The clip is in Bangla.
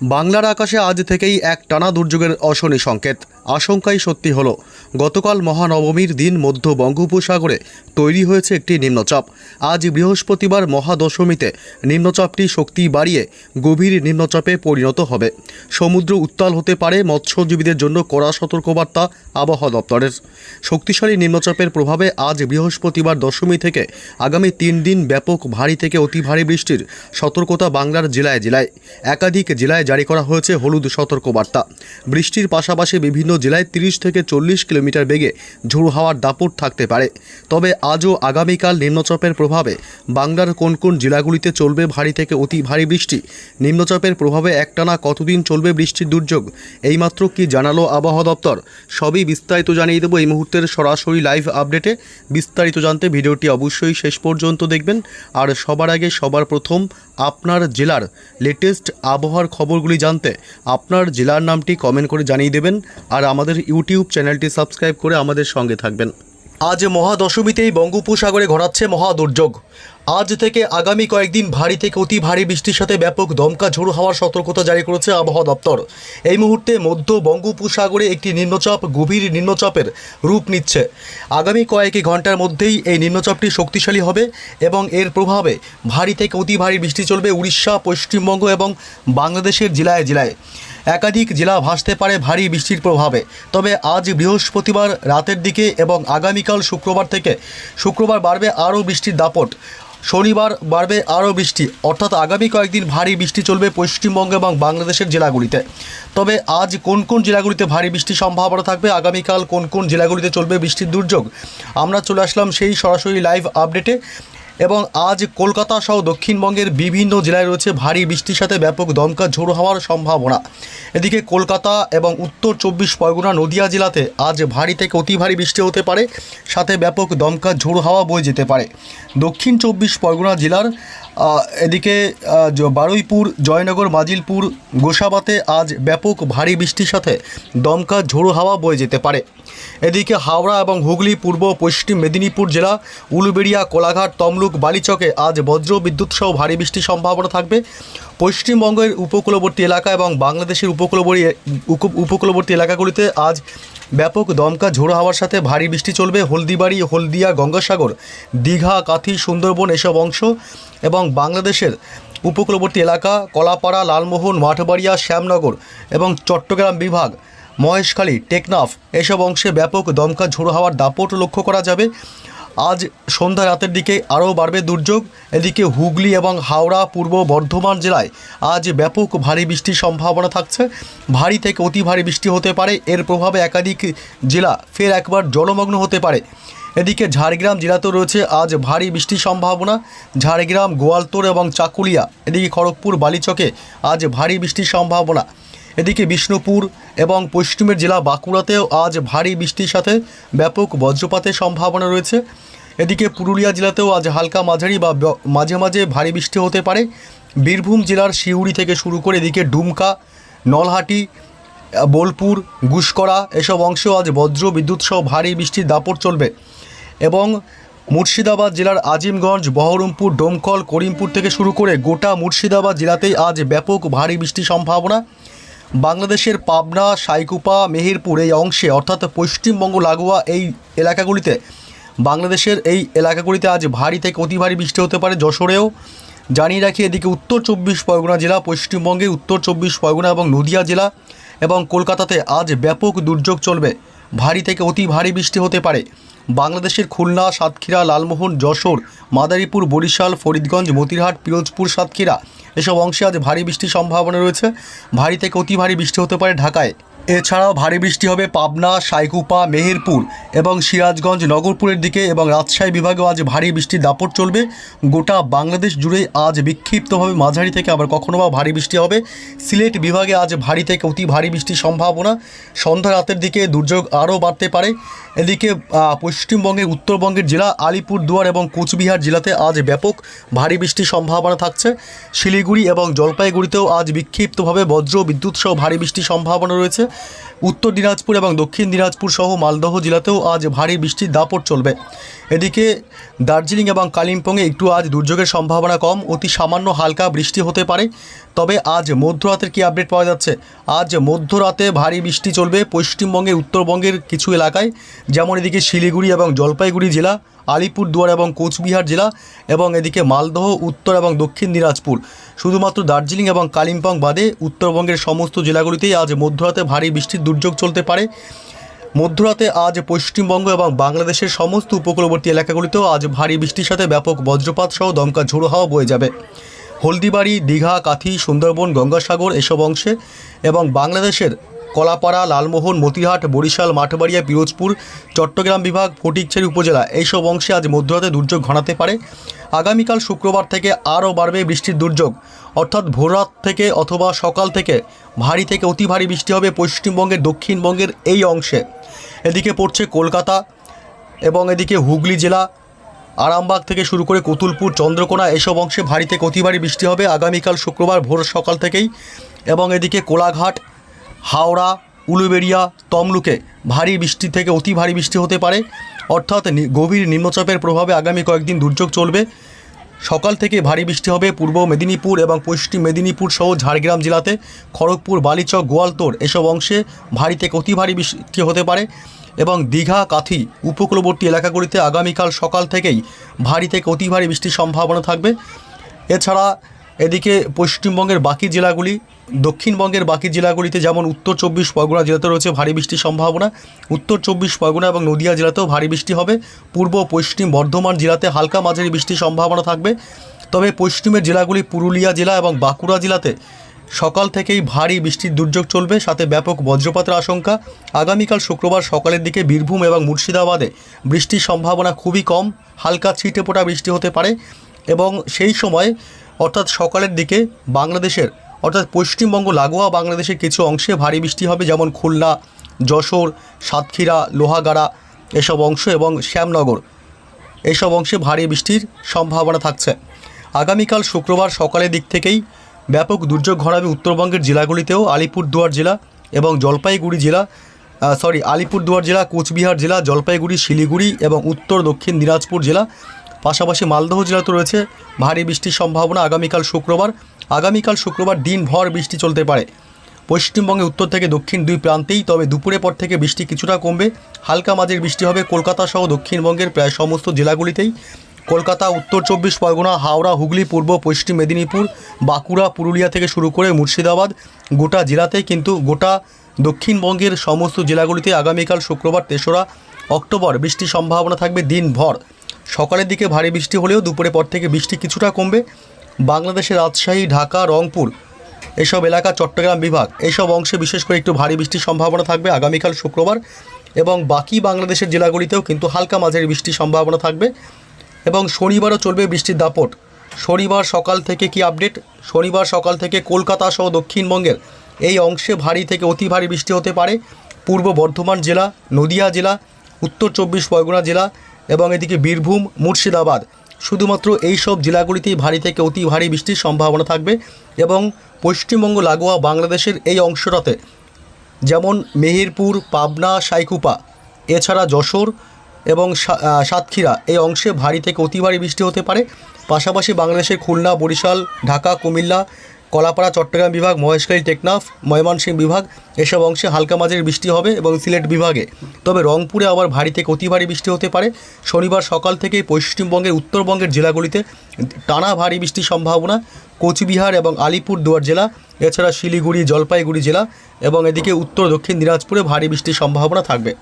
বাংলার আকাশে আজ থেকেই এক টানা দুর্যোগের অশনি সংকেত। আশঙ্কাই সত্যি হলো। গতকাল মহানবমীর দিন মধ্য বঙ্গোপসাগরে তৈরি হয়েছে একটি নিম্নচাপ। আজ বৃহস্পতিবার মহাদশমীতে নিম্নচাপটি শক্তি বাড়িয়ে গভীর নিম্নচাপে পরিণত হবে। সমুদ্র উত্তাল হতে পারে মৎস্যজীবীদের জন্য কড়া সতর্কবার্তা আবহাওয়া দপ্তরের। শক্তিশালী নিম্নচাপের প্রভাবে আজ বৃহস্পতিবার দশমী থেকে আগামী তিন দিন ব্যাপক ভারী থেকে অতি ভারী বৃষ্টির সতর্কতা বাংলার জেলায় জেলায়। একাধিক জেলায় জারি করা হয়েছে হলুদ সতর্কবার্তা। বৃষ্টির পাশাপাশি বিভিন্ন জেলায় তিরিশ থেকে চল্লিশ কিলোমিটার বেগে ঝোড়ো হাওয়ার দাপট থাকতে পারে। তবে আজও আগামীকাল নিম্নচাপের প্রভাবে বাংলার কোন কোন জেলাগুলিতে চলবে ভারী থেকে অতি ভারী বৃষ্টি? নিম্নচাপের প্রভাবে একটানা কতদিন চলবে বৃষ্টির দুর্যোগ? এইমাত্র কি জানালো আবহাওয়া দপ্তর? সবই বিস্তারিত জানিয়ে দেবো এই মুহূর্তের সরাসরি লাইভ আপডেটে। বিস্তারিত জানতে ভিডিওটি অবশ্যই শেষ পর্যন্ত দেখবেন। আর সবার আগে সবার প্রথম আপনার জেলার লেটেস্ট আবহাওয়ার খবরগুলি জানতে আপনার জেলার নামটি কমেন্ট করে জানিয়ে দেবেন। আর আমাদের ইউটিউব চ্যানেলটি সাবস্ক্রাইব করে আমাদের সঙ্গে থাকবেন। আজ মহাদশমীতেই বঙ্গোপসাগরে ঘোরাচ্ছে মহা দুর্যোগ। আজ থেকে আগামী কয়েকদিন ভারী থেকে অতি ভারী বৃষ্টির সাথে ব্যাপক দমকা ঝোড়ো হওয়ার সতর্কতা জারি করেছে আবহাওয়া দপ্তর। এই মুহূর্তে মধ্য বঙ্গোপসাগরে একটি নিম্নচাপ গভীর নিম্নচাপের রূপ নিচ্ছে। আগামী কয়েক ঘণ্টার মধ্যেই এই নিম্নচাপটি শক্তিশালী হবে এবং এর প্রভাবে ভারী থেকে অতি ভারী বৃষ্টি চলবে উড়িষ্যা, পশ্চিমবঙ্গ এবং বাংলাদেশের জেলায় জেলায়। একাধিক জেলা ভাসতে পারে ভারী বৃষ্টির প্রভাবে। তবে আজ বৃহস্পতিবার রাতের দিকে এবং আগামীকাল শুক্রবার থেকে শুক্রবার বাড়বে আরও বৃষ্টির দাপট। শনিবার বাড়বে আরও বৃষ্টি। অর্থাৎ আগামী কয়েকদিন ভারী বৃষ্টি চলবে পশ্চিমবঙ্গ এবং বাংলাদেশের জেলাগুলিতে। তবে আজ কোন কোন জেলাগুলিতে ভারী বৃষ্টির সম্ভাবনা থাকবে? আগামীকাল কোন কোন জেলাগুলিতে চলবে বৃষ্টির দুর্যোগ? আমরা চলে আসলাম সেই সরাসরি লাইভ আপডেটে। এবং আজ কলকাতা সহ দক্ষিণবঙ্গের বিভিন্ন জেলায় রয়েছে ভারী বৃষ্টির সাথে ব্যাপক দমকা ঝোড়ো হওয়ার সম্ভাবনা। এদিকে কলকাতা এবং উত্তর চব্বিশ পরগনা নদিয়া জেলাতে আজ ভারী থেকে অতি ভারী বৃষ্টি হতে পারে, সাথে ব্যাপক দমকা ঝোড়ো হাওয়া বয়ে যেতে পারে। দক্ষিণ চব্বিশ পরগনা জেলার এদিকে বারুইপুর, জয়নগর, মাজিলপুর, গোসাবাতে আজ ব্যাপক ভারী বৃষ্টির সাথে দমকা ঝোড়ো হাওয়া বয়ে যেতে পারে। এদিকে হাওড়া এবং হুগলি, পূর্ব পশ্চিম মেদিনীপুর জেলা, উলুবেড়িয়া, কোলাঘাট, তমলুক, বালিচকে আজ বজ্র বিদ্যুৎ সহ ভারী বৃষ্টির সম্ভাবনা থাকবে। পশ্চিমবঙ্গের উপকূলবর্তী এলাকা এবং বাংলাদেশের উপকূলবর্তী উপকূলবর্তী এলাকাগুলিতে আজ ব্যাপক দমকা ঝোড়ো হাওয়ার সাথে ভারী বৃষ্টি চলবে। হলদিবাড়ি, হলদিয়া, গঙ্গাসাগর, দীঘা, কাথি, সুন্দরবন এসব অংশ এবং বাংলাদেশের উপকূলবর্তী এলাকা, কলাপাড়া, লালমোহন, মাঠবাড়িয়া, শ্যামনগর এবং চট্টগ্রাম বিভাগ মহেশখালী, টেকনাফ। এসব অংশে ব্যাপক দমকা ঝোড়ো হাওয়ার দাপট লক্ষ্য করা যাবে। আজ সন্ধ্যা রাতের দিকে আরও বাড়বে দুর্যোগ। এদিকে হুগলি এবং হাওড়া পূর্ব বর্ধমান জেলায় আজ ব্যাপক ভারী বৃষ্টির সম্ভাবনা থাকছে। ভারী থেকে অতি ভারী বৃষ্টি হতে পারে। এর প্রভাবে একাধিক জেলা ফের একবার জলমগ্ন হতে পারে। এদিকে ঝাড়গ্রাম জেলাতেও রয়েছে আজ ভারী বৃষ্টির সম্ভাবনা। ঝাড়গ্রাম, গোয়ালতোর এবং চাকুলিয়া, এদিকে খড়গপুর, বালিচকে আজ ভারী বৃষ্টির সম্ভাবনা। এদিকে বিষ্ণুপুর এবং পশ্চিমের জেলা বাঁকুড়াতেও আজ ভারী বৃষ্টির সাথে ব্যাপক বজ্রপাতের সম্ভাবনা রয়েছে। এদিকে পুরুলিয়া জেলাতেও আজ হালকা মাঝারি বা মাঝে মাঝে ভারী বৃষ্টি হতে পারে। বীরভূম জেলার সিউড়ি থেকে শুরু করে এদিকে ডুমকা, নলহাটি, বোলপুর গুসকরা এসব অংশেও আজ বজ্র বিদ্যুৎ সহ ভারী বৃষ্টির দাপট চলবে এবং মুর্শিদাবাদ জেলার আজিমগঞ্জ, বহরমপুর, ডোমকল, করিমপুর থেকে শুরু করে গোটা মুর্শিদাবাদ জেলাতেই আজ ব্যাপক ভারী বৃষ্টির সম্ভাবনা। বাংলাদেশের পাবনা, সাইকুপা, মেহেরপুর এই অংশে, অর্থাৎ পশ্চিমবঙ্গ, লাগোয়া এই এলাকাগুলিতে, বাংলাদেশের এই এলাকাগুলিতে আজ ভারী থেকে অতি ভারী বৃষ্টি হতে পারে যশোরেও। জানিয়ে রাখি, এদিকে উত্তর চব্বিশ পরগনা জেলা, পশ্চিমবঙ্গে উত্তর চব্বিশ পরগনা এবং নদিয়া জেলা এবং কলকাতাতে আজ ব্যাপক দুর্যোগ চলবে। ভারী থেকে অতি ভারী বৃষ্টি হতে পারে। বাংলাদেশের খুলনা, সাতক্ষীরা, লালমোহন, যশোর, মাদারীপুর, বরিশাল, ফরিদগঞ্জ, মতিরহাট, পিরোজপুর, সাতক্ষীরা এসব অংশে আজ ভারী বৃষ্টির সম্ভাবনা রয়েছে। ভারী থেকে অতি ভারী বৃষ্টি হতে পারে ঢাকায়। এছাড়াও ভারী বৃষ্টি হবে পাবনা, সাইকুপা, মেহেরপুর এবং সিরাজগঞ্জ, নগরপুরের দিকে এবং রাজশাহী বিভাগেও আজ ভারী বৃষ্টির দাপট চলবে। গোটা বাংলাদেশ জুড়ে আজ বিক্ষিপ্তভাবে মাঝারি থেকে আবার কখনো বা ভারী বৃষ্টি হবে। সিলেট বিভাগে আজ ভারী থেকে অতি ভারী বৃষ্টির সম্ভাবনা। সন্ধ্যা রাতের দিকে দুর্যোগ আরও বাড়তে পারে। এদিকে পশ্চিমবঙ্গের উত্তরবঙ্গের জেলা আলিপুরদুয়ার এবং কোচবিহার জেলাতে আজ ব্যাপক ভারী বৃষ্টির সম্ভাবনা থাকছে। শিলিগুড়ি এবং জলপাইগুড়িতেও আজ বিক্ষিপ্তভাবে বজ্র, বিদ্যুৎ সহ ভারী বৃষ্টির সম্ভাবনা রয়েছে। উত্তর দিনাজপুর এবং দক্ষিণ দিনাজপুর সহ মালদহ জেলাতেও আজ ভারী বৃষ্টির দাপট চলবে। এদিকে দার্জিলিং এবং কালিম্পংয়ে একটু আজ দুর্যোগের সম্ভাবনা কম, অতি সামান্য হালকা বৃষ্টি হতে পারে। তবে আজ মধ্যরাতের কি আপডেট পাওয়া যাচ্ছে? আজ মধ্যরাতে ভারী বৃষ্টি চলবে পশ্চিমবঙ্গে, উত্তরবঙ্গের কিছু এলাকায়, যেমন এদিকে শিলিগুড়ি এবং জলপাইগুড়ি জেলা, আলিপুরদুয়ার এবং কোচবিহার জেলা এবং এদিকে মালদহ, উত্তর এবং দক্ষিণ দিনাজপুর। শুধুমাত্র দার্জিলিং এবং কালিম্পং বাদে উত্তরবঙ্গের সমস্ত জেলাগুলিতেই আজ মধ্যরাতে ভারী বৃষ্টির দুর্যোগ চলতে পারে। মধ্যরাতে আজ পশ্চিমবঙ্গ এবং বাংলাদেশের সমস্ত উপকূলবর্তী এলাকাগুলিতেও আজ ভারী বৃষ্টির সাথে ব্যাপক বজ্রপাত সহ দমকা ঝোড়ো হাওয়া বয়ে যাবে। হলদিবাড়ি, দীঘা, কাথি, সুন্দরবন, গঙ্গাসাগর এসব অংশে এবং বাংলাদেশের কলাপাড়া, লালমোহন, মতিহাট, বরিশাল, মাঠবাড়িয়া, পিরোজপুর, চট্টগ্রাম বিভাগ, ফটিকছড়ি উপজেলা এইসব অংশে আজ মধ্যরাতে দুর্যোগ ঘনাতে পারে। আগামীকাল শুক্রবার থেকে আরও বাড়বে বৃষ্টির দুর্যোগ। অর্থাৎ ভোররাত থেকে অথবা সকাল থেকে ভারী থেকে অতি ভারী বৃষ্টি হবে পশ্চিমবঙ্গের, দক্ষিণবঙ্গের এই অংশে। এদিকে পড়ছে কলকাতা এবং এদিকে হুগলি জেলা। আরামবাগ থেকে শুরু করে কতুলপুর, চন্দ্রকোনা এসব অংশে ভারী থেকে অতি ভারী বৃষ্টি হবে আগামীকাল শুক্রবার ভোর সকাল থেকেই। এবং এদিকে কোলাঘাট হাওড়া, উলুবেড়িয়া, তমলুকে ভারী বৃষ্টি থেকে অতি ভারী বৃষ্টি হতে পারে। অর্থাৎ গভীর নিম্নচাপের প্রভাবে আগামী কয়েকদিন দুর্যোগ চলবে। সকাল থেকে ভারী বৃষ্টি হবে পূর্ব মেদিনীপুর এবং পশ্চিম মেদিনীপুর সহ ঝাড়গ্রাম জেলাতে। খড়গপুর, বালিচক গোয়ালতোড় এসব অংশে ভারী থেকে অতি ভারী বৃষ্টি হতে পারে এবং দীঘা, কাথি, উপকূলবর্তী এলাকাগুলিতে আগামীকাল সকাল থেকেই ভারী থেকে অতি ভারী বৃষ্টির সম্ভাবনা থাকবে। এছাড়া এদিকে পশ্চিমবঙ্গের বাকি জেলাগুলি, দক্ষিণবঙ্গের বাকি জেলাগুলিতে যেমন উত্তর চব্বিশ পরগনা জেলাতে রয়েছে ভারী বৃষ্টির সম্ভাবনা, উত্তর চব্বিশ পরগনা এবং নদিয়া জেলাতেও ভারী বৃষ্টি হবে। পূর্ব পশ্চিম বর্ধমান জেলাতে হালকা মাঝারি বৃষ্টির সম্ভাবনা থাকবে। তবে পশ্চিমের জেলাগুলি পুরুলিয়া জেলা এবং বাঁকুড়া জেলাতে সকাল থেকেই ভারী বৃষ্টির দুর্যোগ চলবে, সাথে ব্যাপক বজ্রপাতের আশঙ্কা। আগামীকাল শুক্রবার সকালের দিকে বীরভূম এবং মুর্শিদাবাদে বৃষ্টির সম্ভাবনা খুবই কম, হালকা ছিটে ফোটা বৃষ্টি হতে পারে এবং সেই সময় অর্থাৎ সকালের দিকে বাংলাদেশের, অর্থাৎ পশ্চিমবঙ্গ লাগোয়া বাংলাদেশের কিছু অংশে ভারী বৃষ্টি হবে, যেমন খুলনা, যশোর, সাতক্ষীরা, লোহাগাড়া এসব অংশ এবং শ্যামনগর। এসব অংশে ভারী বৃষ্টির সম্ভাবনা থাকছে। আগামীকাল শুক্রবার সকালের দিক থেকেই ব্যাপক দুর্যোগ ঘনাবে উত্তরবঙ্গের জেলাগুলিতেও। আলিপুরদুয়ার জেলা এবং জলপাইগুড়ি জেলা সরি আলিপুরদুয়ার জেলা, কোচবিহার জেলা, জলপাইগুড়ি, শিলিগুড়ি এবং উত্তর দক্ষিণ দিনাজপুর জেলা পাশাপাশি মালদহ জেলাতে রয়েছে ভারী বৃষ্টির সম্ভাবনা আগামীকাল শুক্রবার। আগামীকাল শুক্রবার দিনভর বৃষ্টি চলতে পারে। পশ্চিমবঙ্গে উত্তর থেকে দক্ষিণ দুই প্রান্তেই, তবে দুপুরের পর থেকে বৃষ্টি কিছুটা কমবে। হালকা মাঝের বৃষ্টি হবে কলকাতা সহ দক্ষিণবঙ্গের প্রায় সমস্ত জেলাগুলিতেই। কলকাতা, উত্তর চব্বিশ পরগনা, হাওড়া, হুগলি, পূর্ব, পশ্চিম মেদিনীপুর, বাঁকুড়া, পুরুলিয়া থেকে শুরু করে মুর্শিদাবাদ গোটা জেলাতেই কিন্তু গোটা দক্ষিণবঙ্গের সমস্ত জেলাগুলিতে আগামীকাল শুক্রবার, তেসরা অক্টোবর বৃষ্টির সম্ভাবনা থাকবে দিনভর। সকালের দিকে ভারী বৃষ্টি হলেও দুপুরের পর থেকে বৃষ্টি কিছুটা কমবে। বাংলাদেশের রাজশাহী, ঢাকা, রংপুর এসব এলাকা, চট্টগ্রাম বিভাগ এইসব অংশে বিশেষ করে একটু ভারী বৃষ্টির সম্ভাবনা থাকবে আগামীকাল শুক্রবার এবং বাকি বাংলাদেশের জেলাগুলিতেও কিন্তু হালকা মাঝারি বৃষ্টির সম্ভাবনা থাকবে এবং শনিবারও চলবে বৃষ্টির দাপট। শনিবার সকাল থেকে কি আপডেট? শনিবার সকাল থেকে কলকাতা সহ দক্ষিণবঙ্গের এই অংশে ভারী থেকে অতি ভারী বৃষ্টি হতে পারে। পূর্ব বর্ধমান জেলা, নদিয়া জেলা, উত্তর চব্বিশ পরগনা জেলা এবং এদিকে বীরভূম, মুর্শিদাবাদ, শুধুমাত্র এই সব জেলাগুলিতেই ভারী থেকে অতি ভারী বৃষ্টির সম্ভাবনা থাকবে এবং পশ্চিমবঙ্গ, লাগোয়া বাংলাদেশের এই অংশটাতে, যেমন মেহেরপুর, পাবনা, সাইকুপা, এছাড়া যশোর এবং সাতক্ষীরা এই অংশে ভারী থেকে অতি ভারী বৃষ্টি হতে পারে। পাশাপাশি বাংলাদেশের খুলনা, বরিশাল, ঢাকা, কুমিল্লা কলাপাড়া, চট্টগ্রাম বিভাগ, মহেশখালী, টেকনাফ, ময়মনসিংহ বিভাগ, এসব অংশে হালকা মাঝের বৃষ্টি হবে এবং সিলেট বিভাগে। তবে রংপুরে আবার ভারী থেকে অতি ভারী বৃষ্টি হতে পারে। শনিবার সকাল থেকেই পশ্চিমবঙ্গের, উত্তরবঙ্গের জেলাগুলিতে টানা ভারী বৃষ্টির সম্ভাবনা। কোচবিহার এবং আলিপুর দুয়ার জেলা, এছাড়া শিলিগুড়ি, জলপাইগুড়ি জেলা এবং এদিকে উত্তর দক্ষিণ দিনাজপুরে ভারী বৃষ্টির সম্ভাবনা থাকবে।